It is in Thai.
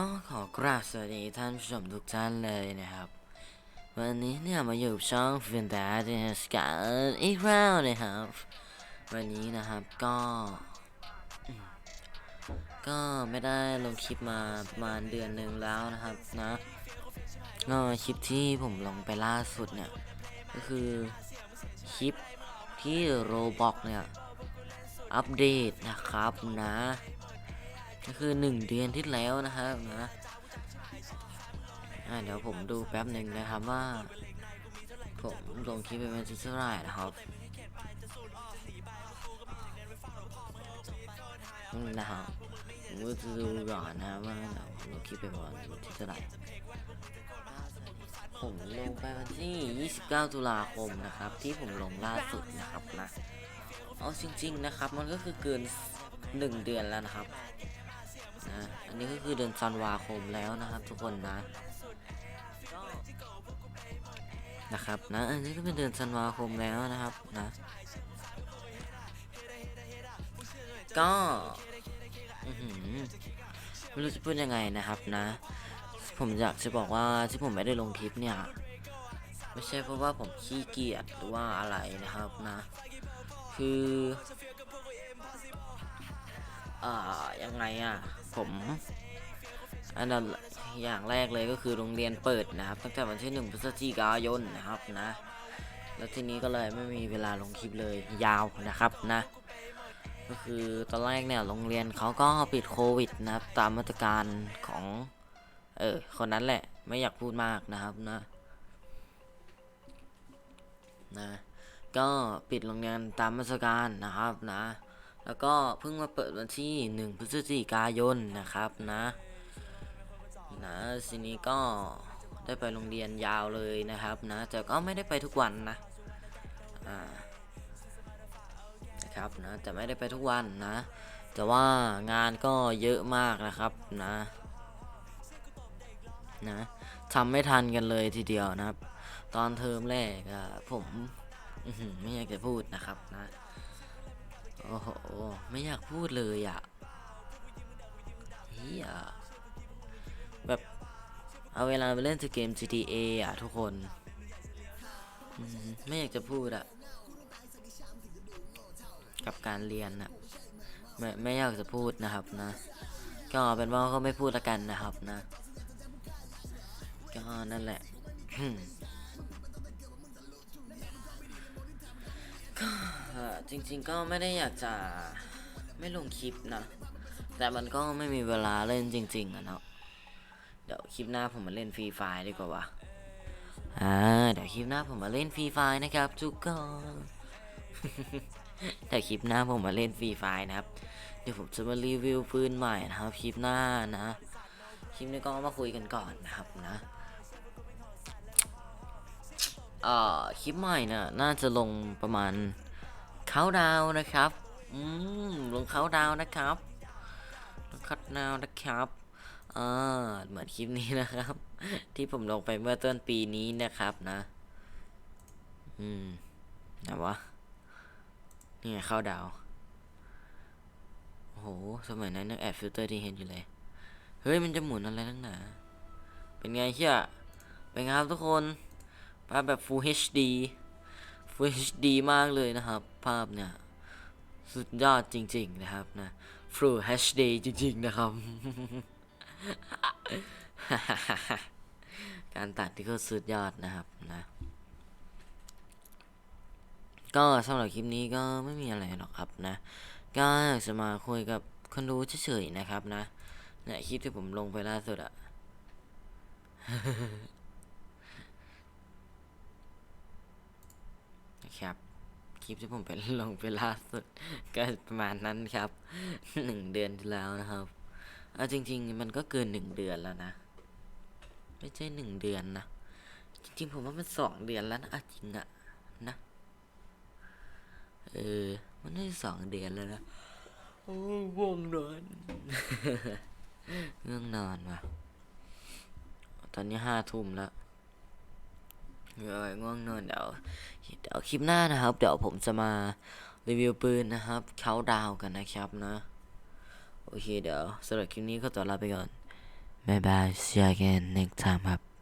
ก็ขอกราบสวัสดีท่านผู้ชมทุกท่านเลยนะครับ วันนี้เนี่ยมาอยู่ช่องฟินดาเดสกันอีกแล้วนะครับ วันนี้นะครับก็ ก็ไม่ได้ลงคลิปมาประมาณเดือนหนึ่งแล้วนะครับนะก็คลิปที่ผมลงไปล่าสุดเนี่ย ก็คือคลิปที่โรบอกเนี่ย อัปเดตนะครับนะ ก็คือหนึ่งเดือนที่แล้วนะครับนะเดี๋ยวผมดูแป๊บหนึ่งนะครับว่า ผมลงคลิปไปเป็นที่เท่าไหร่นะครับนะครับผมจะดูก่อนนะว่าผมลงคลิปไปประมาณที่เท่าไหร่ผมลงไปวันที่ 29 ตุลาคมนะครับ ที่ผมลงล่าสุดนะครับนะเอาจริง ๆ นะครับ มันก็คือเกิน 1 เดือนแล้วนะครับ อันนี้ก็คือเดือนธันวาคมแล้วนะครับ ทุกคนนะนะครับนะอันนี้ก็เป็นเดือนธันวาคมแล้วนะครับนะ ก็ไม่รู้จะพูดยังไงนะครับนะ ผมอยากจะบอกว่าที่ผมไม่ได้ลงคลิปเนี่ย ไม่ใช่เพราะว่าผมขี้เกียจหรือว่าอะไรนะครับนะ คืออ่ายังไงอะ ผมอันดับอย่างแรกเลยก็คือโรงเรียนเปิดนะครับ ตั้งแต่วันที่หนึ่งพฤศจิกายนนะครับนะ แล้วทีนี้ก็เลยไม่มีเวลาลงคลิปเลยยาวนะครับนะ ก็คือตอนแรกเนี่ยโรงเรียนเขาก็ปิดโควิดนะครับ ตามมาตรการของ เออคนนั้นแหละไม่อยากพูดมากนะครับนะนะ ก็ปิดโรงเรียนตามมาตรการนะครับนะ แล้วก็เพิ่งมาเปิดวันที่ 1 พฤศจิกายนนะครับนะนะทีนี้ก็ได้ไปโรงเรียนยาวเลยนะครับนะแต่ก็ไม่ได้ไปทุกวันนะอ่านะครับนะแต่ไม่ได้ไปทุกวันนะ แต่ว่างานก็เยอะมากนะครับนะนะทำไม่ทันกันเลยทีเดียวนะครับ ตอนเทอมแรกผมไม่อยากจะพูดนะครับนะ ไม่อยากพูดเลยอะเฮียแบบเอาเวลาไปเล่นเกม GTA อะทุกคน ไม่อยากจะพูดอะกับการเรียนอะไม่ไม่อยากจะพูดนะครับนะ ก็เอาเป็นว่าก็ไม่พูดละกันนะครับนะ ก็นั่นแหละ จริงๆก็ไม่ได้อยากจะไม่ลงคลิปนะ แต่มันก็ไม่มีเวลาเล่นจริง ๆอะเนาะเดี๋ยวคลิปหน้าผมมาเล่นฟรีไฟดีกว่าวะอ่าเดี๋ยวคลิปหน้าผมมาเล่นฟรีไฟนะครับทุกคนเดี๋ยวคลิปหน้าผมมาเล่นฟรีไฟนะครับ เดี๋ยวผมจะมารีวิวปืนใหม่นะครับคลิปหน้านะคลิปนี้ก็มาคุยกันก่อนนะครับนะเอ่อคลิปใหม่น่ะน่าจะลงประมาณ เขาดาวนะครับ อืมลงเขาดาวนะครับลงคัดดาวนะครับอ่าเหมือนคลิปนี้นะครับ ที่ผมลงไปเมื่อต้นปีนี้นะครับนะ อืมไหนวะนี่ไงเข้าดาว โอ้โห สมัยนั้นยังแอบฟิลเตอร์ที่เห็นอยู่เลย เฮ้ย มันจะหมุนอะไรตั้งหนา เป็นไงเชี่ยเป็นไงครับทุกคนภาพแบบ Full HD Full HD มากเลยนะครับ ภาพเนี่ย สุดยอดจริง ๆ นะครับนะ Full HD จริง ๆ นะครับ การตัดที่ก็สุดยอดนะครับนะ ก็สำหรับคลิปนี้ก็ไม่มีอะไรหรอกครับนะ ก็อยากจะมาคุยกับคนดูเฉยๆนะครับนะเนี่ยคลิปที่ผมลงไปล่าสุดอะ นะครับ คลิปที่ผมไปลงไปล่าสุด ก็ประมาณนั้นครับหนึ่งเดือนที่แล้วนะครับเอาจริง ๆ มันก็เกินหนึ่งเดือนแล้วนะ ไม่ใช่หนึ่งเดือนนะ จริง ๆ ผมว่ามันสองเดือนแล้วนะเอาจริงอะนะเออ มันได้สองเดือนแล้วนะโอ้ง่วงนอนง่วงนอนว่ะ ตอนนี้ห้าทุ่มแล้ว เออง่วงนอนเดี๋ยวเดี๋ยวคลิปหน้านะครับ เดี๋ยวผมจะมารีวิวปืนนะครับเขาดาวกันนะครับนะโอเคเดี๋ยวสำหรับคลิปนี้ก็ตัวลาไปก่อนบ๊ายบาย see you again next time ครับ